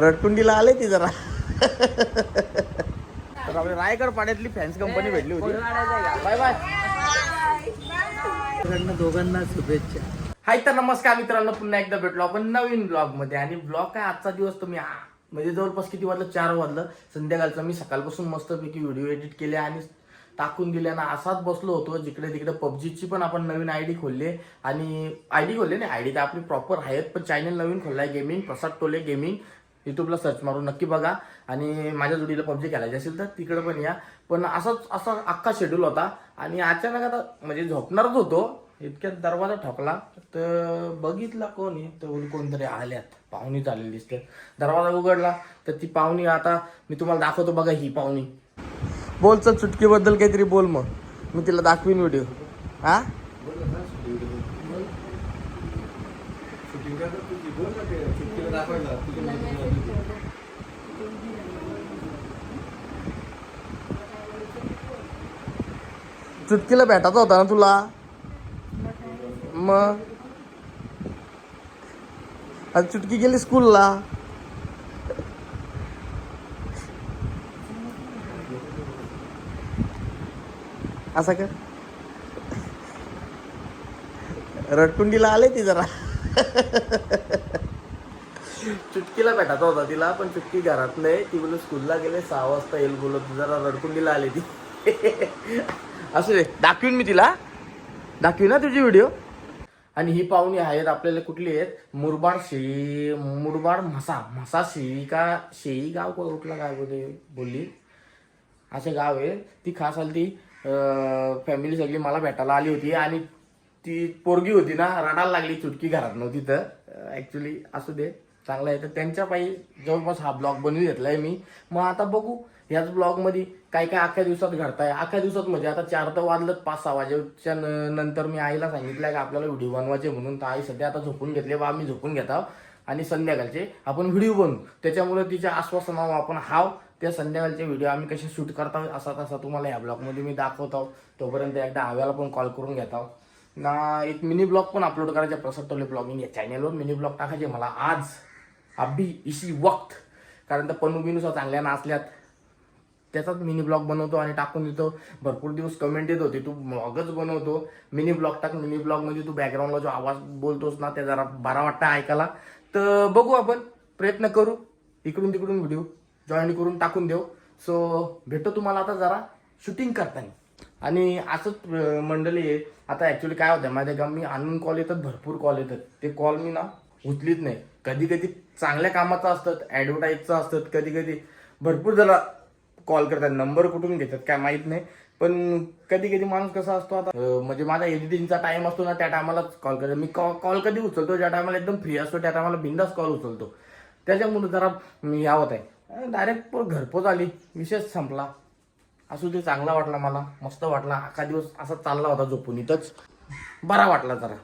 रटकुंडीला आले ती जरा. तर आपल्या रायगड पाड्यातली फॅन्स कंपनी भेटली होती. बाय बाय दोघांना शुभेच्छा. हाय तर नमस्कार मित्रांनो पुन्हा एकदा भेटलो आपण नवीन ब्लॉगमध्ये आणि ब्लॉग काय आजचा दिवस तुम्ही म्हणजे जवळपास किती वाजलं? चार वाजलं. संध्याकाळचं मी सकाळपासून मस्तपैकी व्हिडिओ एडिट केले आणि टाकून दिले. ना असाच बसलो होतो जिकडे तिकडे पबजीची पण आपण नवीन आयडी खोलले. आणि आयडी खोलले नाही आयडी तर आपली प्रॉपर आहेत पण चॅनल नवीन खोललाय गेमिंग प्रसाद टोले गेमिंग युट्यूबला सर्च मारून नक्की बघा. आणि माझ्या जोडीला पबजी खेळायची असेल तर तिकडे पण या. पण असाच असा अख्खा शेड्यूल होता. आणि अचानक आता म्हणजे झोपणारच होतो. इतक्यात दरवाजा ठोकला. तर बघितला कोणी? तर कोणतरी आल्यात. पाहुणी चाललेली दिसते. दरवाजा उघडला. तर ती पाहुणी आता मी तुम्हाला दाखवतो बघा ही पाहुणी. बोल चल चुटकीबद्दल काहीतरी बोल मग. मी तिला दाखवीन व्हिडिओ हा? चुटकीला भेटायचा होता ना तुला? मग? आता चुटकी गेली स्कूलला? असं का? रटकुंडीला आले ती जरा. चुटकीला भेटायचा होता तिला पण चुटकी घरात नाही. ती बोलून स्कूलला गेले सहा वाजता येईल बोलत जरा रडकुंडीला आले ती. असू दे दाखवीन मी तिला. दाखवीन ना तुझी व्हिडिओ आणि ही पाहुणी आहेत आपल्याला कुठली आहेत? मुरबाड शेळी मुरबाड म्हसा. म्हसा शेळी का शेळी गाव कुठला गाव बोलते बोलली. असे गाव आहे. ती खास आली ती फॅमिली सगळी मला भेटायला आली होती आणि ती पोरगी होती ना रडायला लागली चुटकी घरात नव्हती तर. ऍक्च्युली असू दे चांगलं आहे. तर त्यांच्या पायी जवळपास हा ब्लॉग बनवून घेतलाय मी. मग आता बघू ह्याच ब्लॉगमध्ये काय काय अख्ख्या दिवसात घडताय? अख्ख्या दिवसात म्हणजे आता चार तर वाजलं पाच सहा वाजेच्या न- नंतर मी आईला सांगितलंय की आपल्याला व्हिडिओ बनवायचे म्हणून. तर आई सध्या आता झोपून घेतले बा मी झोपून घेत आहोत. आणि संध्याकाळचे आपण व्हिडिओ बनवू. त्याच्यामुळे तिच्या आश्वासनावर आपण हाव. त्या संध्याकाळचे व्हिडिओ आम्ही कसे शूट करता असा तसा तुम्हाला या ब्लॉगमध्ये मी दाखवतो तोपर्यंत एकदा हव्याला पण कॉल करून घेता ना एक मिनी ब्लॉग पण अपलोड करायचा प्रसाद टोले ब्लॉगिंग या चॅनलवर मिनी ब्लॉग टाकायचे मला आज अभि इशी वक्त. कारण तर पनू बिनूसा चांगल्या नाचल्यात. त्याचाच मिनी ब्लॉग बनवतो आणि टाकून देतो. भरपूर दिवस कमेंट येत होती. तू ब्लॉगच बनवतो. मिनी ब्लॉग टाक. मिनी ब्लॉग म्हणजे तू बॅकग्राऊंडला जो आवाज बोलतोस ना ते जरा बरा वाटतं ऐकायला. तर बघू आपण. प्रयत्न करू. इकडून तिकडून व्हिडिओ जॉईन करून टाकून देऊ. सो भेटतो तुम्हाला आता जरा शूटिंग करताना. आणि असंच मंडळी आहे आता ऍक्च्युली काय होतं माहिती आहे का? मी आणून कॉल येतात भरपूर कॉल येतात. ते कॉल मी ना उचलीत नाही. कधी कधी चांगल्या कामाचं असतात ऍडव्हर्टाईजचं असतात कधी कधी भरपूर जरा कॉल करतात नंबर कुठून घेतात काय माहीत नाही. पण कधी कधी माणूस कसा असतो आता म्हणजे माझा एडिटिंगचा टाइम असतो ना त्या टायमालाच कॉल करतो मी कॉल कधी उचलतो? ज्या टायमाला एकदम फ्री असतो त्या टायमाला बिंदास कॉल उचलतो. त्याच्यामुळे जरा मी यावत आहे. डायरेक्ट घरपोच आली. विषयच संपला. असू ते चांगला वाटला मला. मस्त वाटला. अख्खा दिवस असा चालला होता झोपून इथंच. बरा वाटला जरा.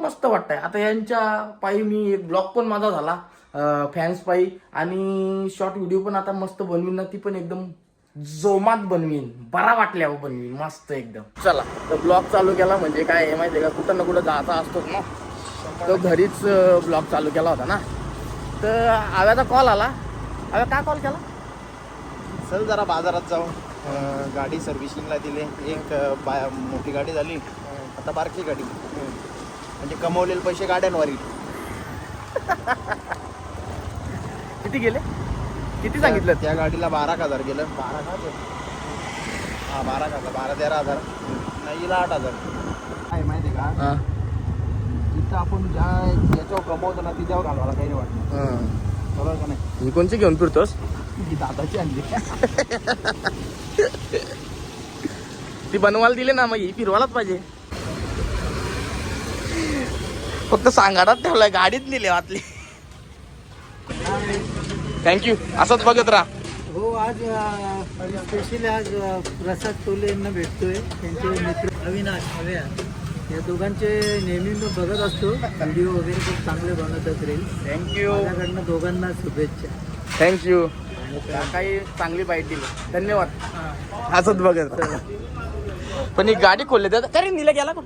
मस्त वाटतंय. आता यांच्या पायी मी एक ब्लॉग पण माझा झाला. फॅन्स पायी. आणि शॉर्ट व्हिडिओ पण आता मस्त बनवीन ना ती पण एकदम जोमात बनवीन. बरा वाटल्यावर बनवीन मस्त एकदम. चला तर ब्लॉग चालू केला म्हणजे काय आहे माहिती का? कुठं ना कुठं जायचा असतोच ना. तो घरीच ब्लॉग चालू केला होता ना. तर आव्याचा कॉल आला. आव्या काय कॉल केला? चल जरा बाजारात जाऊ. गाडी सर्व्हिसिंगला दिली. एक बा- मोठी गाडी झाली. आता बारकी गाडी. म्हणजे कमवलेले पैसे गाड्यांवर किती गेले? किती सांगितलं? त्या गाडीला बारा हजार गेलं. बारा का हा बारा का बारा तेरा हजार. नाही हिला आठ हजार. काय माहिती आहे का जिथं आपण ज्या याच्यावर कमवतो ना तिच्यावर घालवायला काही नाही वाटत. हा. बरोबर का नाही? ही कोणची घेऊन फिरतोस? ही दादाची आणली. ती बनवायला दिली ना मग ही फिरवायलाच पाहिजे. फक्त सांगाडात ठेवलाय गाडीत लिहिले आतली थँक्यू असंच बघत राहा. हो आज स्पेशली आज प्रसाद टोले यांना भेटतोय. त्यांचे मित्र अविनाश हव्या या दोघांचे नेहमी मी बघत असतो. व्हिडिओ वगैरे खूप चांगले बनवतात रील. थँक्यू माझ्याकडनं दोघांना शुभेच्छा. थँक्यू काही चांगली बाईट दिली. धन्यवाद. असंच बघत पण ही गाडी खोलली तर अरे नीला गेला पण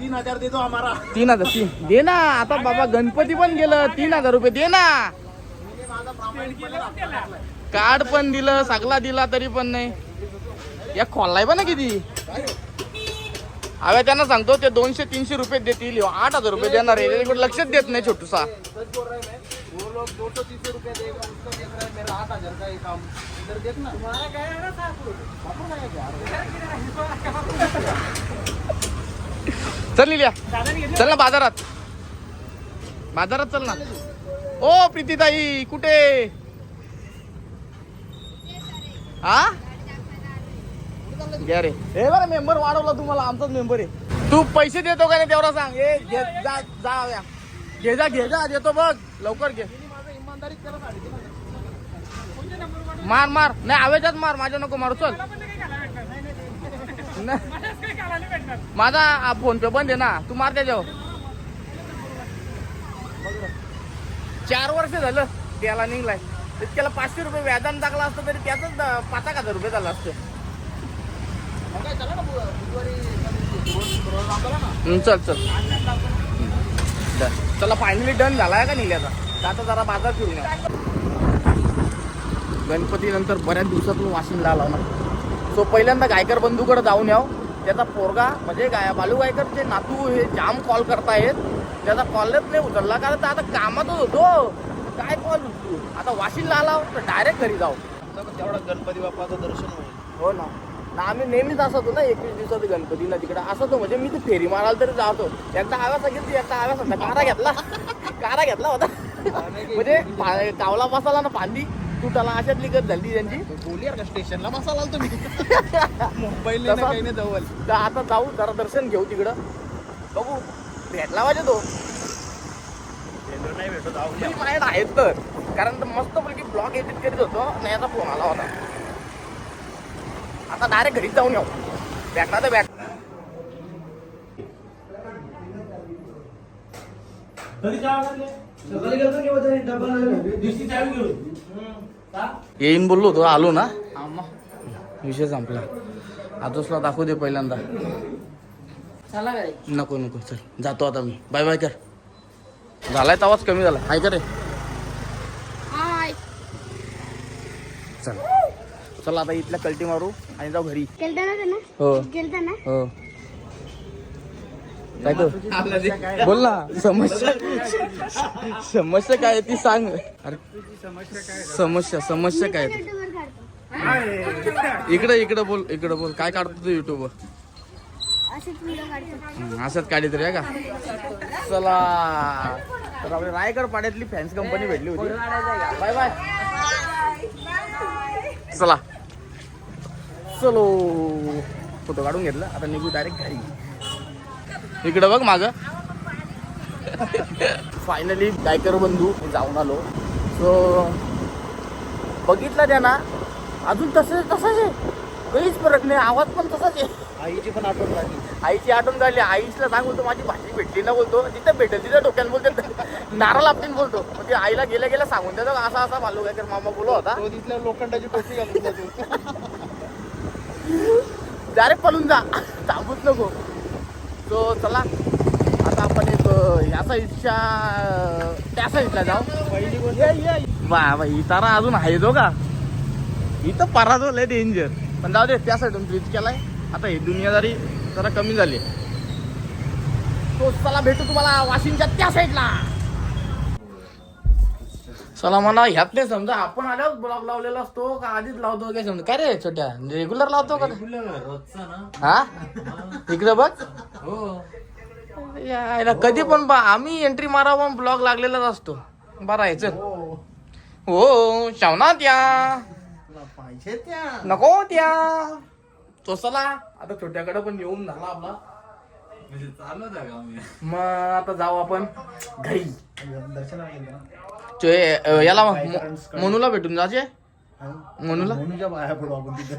तीन हजार देतो आम्हाला. तीन हजार तीन. दे ना. आता बाबा गणपती पण गेलं. तीन हजार रुपये दे ना. कार्ड पण दिलं सगळा दिला तरी पण नाही. या खोललाय पण ना किती? अवे त्यांना सांगतो ते दोनशे तीनशे रुपये देतील. आठ हजार रुपये देणार आहे. त्याच्याकडे लक्षच देत नाही छोटूसा. चल लिया चल ना बाजारात. बाजारात चल ना. ओ प्रीतीताई कुठे? हा घ्या रे. हे बरं मेंबर वाढवला तुम्हाला आमचाच मेंबर आहे. तू पैसे देतो का नाही तेवढा सांग. ए घे जा जा या. घे जा घे जा देतो बघ. लवकर घे. मार मार. नाही आवेजात मार. माझ्या नको मारू चल. माझा फोन पे बंद आहे ना तू मार त्याच्यावर चार वर्ष झालं त्याला निघलाय. तर त्याला पाचशे रुपये व्याजान टाकला असतं तरी त्याच पाच एक हजार रुपये झालं असतं. चल चल. चल. चला फायनली डन झालाय का निघल्याचा आता? जरा बाजार फिरून गणपती नंतर बऱ्याच दिवसातून वाशिमला आला ना. सो पहिल्यांदा गायकर बंधूकडे जाऊन याव. त्याचा पोरगा म्हणजे गाय बालू गायकरचे नातू हे जाम कॉल करतायत त्याचा कॉलच नाही उचलला. कारण तो आता कामातच होतो. काय कॉल उचलू? आता वाशिमला आला तर डायरेक्ट घरी जाऊ तेवढा गणपती बाप्पाचं दर्शन होईल. हो ना. ना आम्ही नेहमीच असतो ना एकवीस दिवसात गणपती ना तिकडे. असतो म्हणजे मी ते फेरी मारायला तरी जातो. एकदा आव्यास घेतली एकदा आव्यास होता कारा घेतला. कारा घेतला होता. म्हणजे कावला बसाला ना फांदी तुटाला अशातली गत झाली त्यांची. बोलियर का स्टेशनला बसाल तुम्ही? मुंबईला तसा- काही नाही जवळ. तर आता जाऊ जरा दर्शन घेऊ तिकडं. बघू. भेटला पाहिजे तो. नाही भेटत आहो मी माझ्यात आहेत तर. कारण मस्त पैकी ब्लॉग एडिट करीत होतो नाही याचा फोन आला होता. आता डायरेक्ट घरीच जाऊन येऊ. भेटला तर भेट. येईन बोललो होतो आलो ना. विषय संपला. आजोसला दाखवू दे पहिल्यांदा. नको नको चल. जातो आता मी. बाय बाय कर. झालाय आवाज कमी झाला. हाय का रे? चल. चल आता इथल्या कल्टी मारू आणि जाऊ घरी. गेलता ना त्यांना? हो. गेलता ना? हो. काय तो? बोल ना समस्या समस्या काय आहे ती सांग. अरे समस्या समस्या काय आहे इकडं इकडे इकडे बोल इकडे बोल. काय काढतो तू युट्यूब वर? असंच काढी तरी आहे का? चला. तर आपली रायगड पाड्यातली फॅन्स कंपनी भेटली होती. बाय बाय चला. चलो. फोटो काढून घेतला. आता निघू डायरेक्ट घरी. इकडं बघ माग. फायनली गायकर बंधू? मी जाऊन आलो. सो बघितलं त्यांना. अजून तसं तसंच आहे. काहीच फरक नाही. आवाज पण तसाच आहे. आईची पण आठवण झाली. आईची आठवण झाली. आईला सांग बोलतो माझी भाजी भेटली ना बोलतो. तिथं भेटेल तिथं डोक्यात बोलतो. नारळ आपटीन बोलतो. म्हणजे आईला गेल्या गेल्या सांगून देतो. असा असा मालू काय मामा बोलत होता. तो तिथल्या लोखंडाची टोपी घालून डायरेक्ट पळून जा. थांबूच नको. तो चला. आता आपण एक ह्या साईडच्या त्या साईडला जाऊ. वा वा तारा अजून आहे जो का इथं पराजो लय डेंजर पण जाऊ दे त्या साईडून ब्रिज केलाय. आता ही दुनियादारी जरा कमी झाली. तो चला भेटू तुम्हाला वाशिमच्या त्या साईडला चला मला ह्यात नाही समजा आपण आल्यावर ब्लॉग लावलेला असतो का आधीच लावतो काय समजा? काय रे छोट्या? रेग्युलर लावतो का रोजचा ना? हा? इकडे बघ. हो. यायला कधी पण बा आम्ही एंट्री मारावं पण ब्लॉग लागलेलाच असतो. बरं आहे चल. हो. शावना त्या पाहिजे त्या. नको त्या. तो चला. आता छोट्याकडे पण येऊन झाला आपला. म्हणजे चालू जागा मग आता जाऊ आपण. घरी. दर्शनाला गेलो ना. तो हे, याला मनूला भेटून जायचे मनूला? म्हणूनच्या बाया पडू आपण तिथे.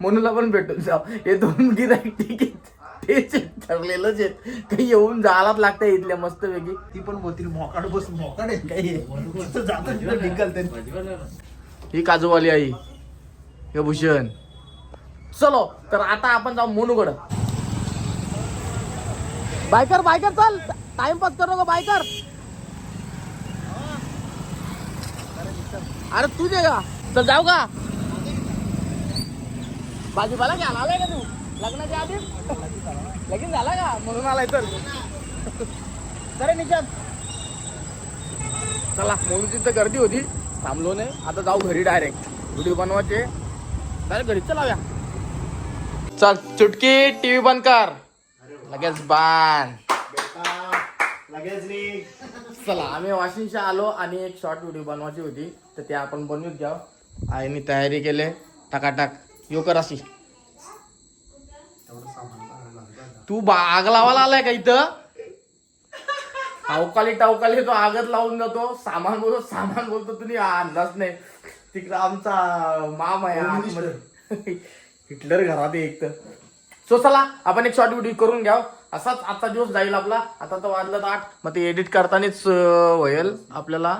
मनूला पण भेटून जाऊ हे दोन गिराईक तिकीट तेच ठरलेलंच आहेत. काही येऊन जायलाच लागतं इथल्या मस्त पैकी ती पण बोलतील मोकाड बस मोकाड आहे काही जातात ही काजूवाली आई. हे भूषण. चलो तर आता आपण जाऊ मोनूकडं. बायकर बायकर चल. टाइमपास करू नका बायकर. अरे तू दे का? तर जाऊ का? भाजीपाला घ्यायला आलाय का तू? लग्नाच्या आधी? लगीन झाला का? म्हणून आलाय तर. अरे निघत. चला म्हणून तिथं गर्दी होती. थांबलो नाही. आता जाऊ घरी डायरेक्ट व्हिडिओ बनवायचे. डायरेक्ट घरी चलाव्या चल चुटकी टीव्ही बंद कर. लगेच बांध चला आम्ही वाशिंगच्या आलो आणि एक शॉर्ट व्हिडिओ बनवायची होती. तर ते आपण बनवून घ्या आईने तयारी केले. टाकाटाक. यो कर अशी. तू बाग लावायला आलाय का इथं? अवकाळी टावकाली तो आगत लावून जातो. सामान बोलतो सामान बोलतो तुम्ही अंदाज नाही. तिकडं आमचा माम आहे. हिटलर घरात एक तर. सो चला आपण एक शॉर्ट व्हिडिओ करून घ्या असाच आजचा दिवस जाईल आपला. आता तर वाजलं आठ. मग ते एडिट करतानाच होईल. आपल्याला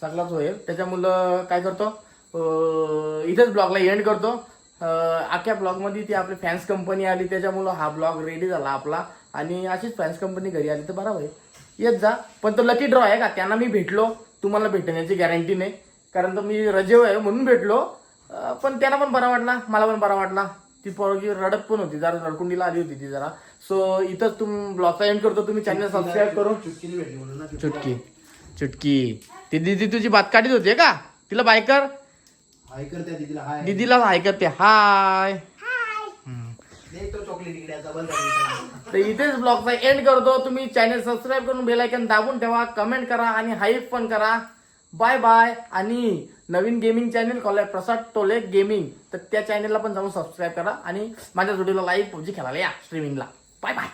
सगळाच होईल. त्याच्यामुळं काय करतो? इथेच ब्लॉगला एंड करतो. अख्ख्या ब्लॉगमध्ये ती आपली फॅन्स कंपनी आली. त्याच्यामुळं हा ब्लॉग रेडी झाला आपला. आणि अशीच फॅन्स कंपनी घरी आली तर बरा होईल. येत जा. पण तो लकी ड्रॉ आहे का? त्यांना मी भेटलो. तुम्हाला भेटण्याची गॅरंटी नाही. कारण तर मी रजेव आहे म्हणून भेटलो. पण त्यांना पण बरा वाटला. मला पण बरा वाटला. ती पोरगी रडत पण होती. जरा रडकुंडीला आली होती ती जरा. सो इथंच तुम ब्लॉगचा एंड करतो तुम्ही चॅनल सबस्क्राईब करून. चुटकी चुटकी ती दिदी तुझी बात काढीत होती का? तिला बाय कर. हाय दीदीला हाय दीदीला हाय करते. हाय तो चॉकलेट इकडे डबल तर इथेच ब्लॉगचा एंड करतो. तुम्ही चॅनल सबस्क्राईब करून बेलायकन दाबून ठेवा कमेंट करा आणि हाईप पण करा. बाय बाय आणि नवीन गेमिंग चॅनल कॉल आहे प्रसाद टोले गेमिंग तर त्या चॅनलला पण जाऊन सबस्क्राईब करा आणि माझ्या जोडीला लाईव्ह पबजी खेळायला या स्ट्रीमिंगला बाय बाय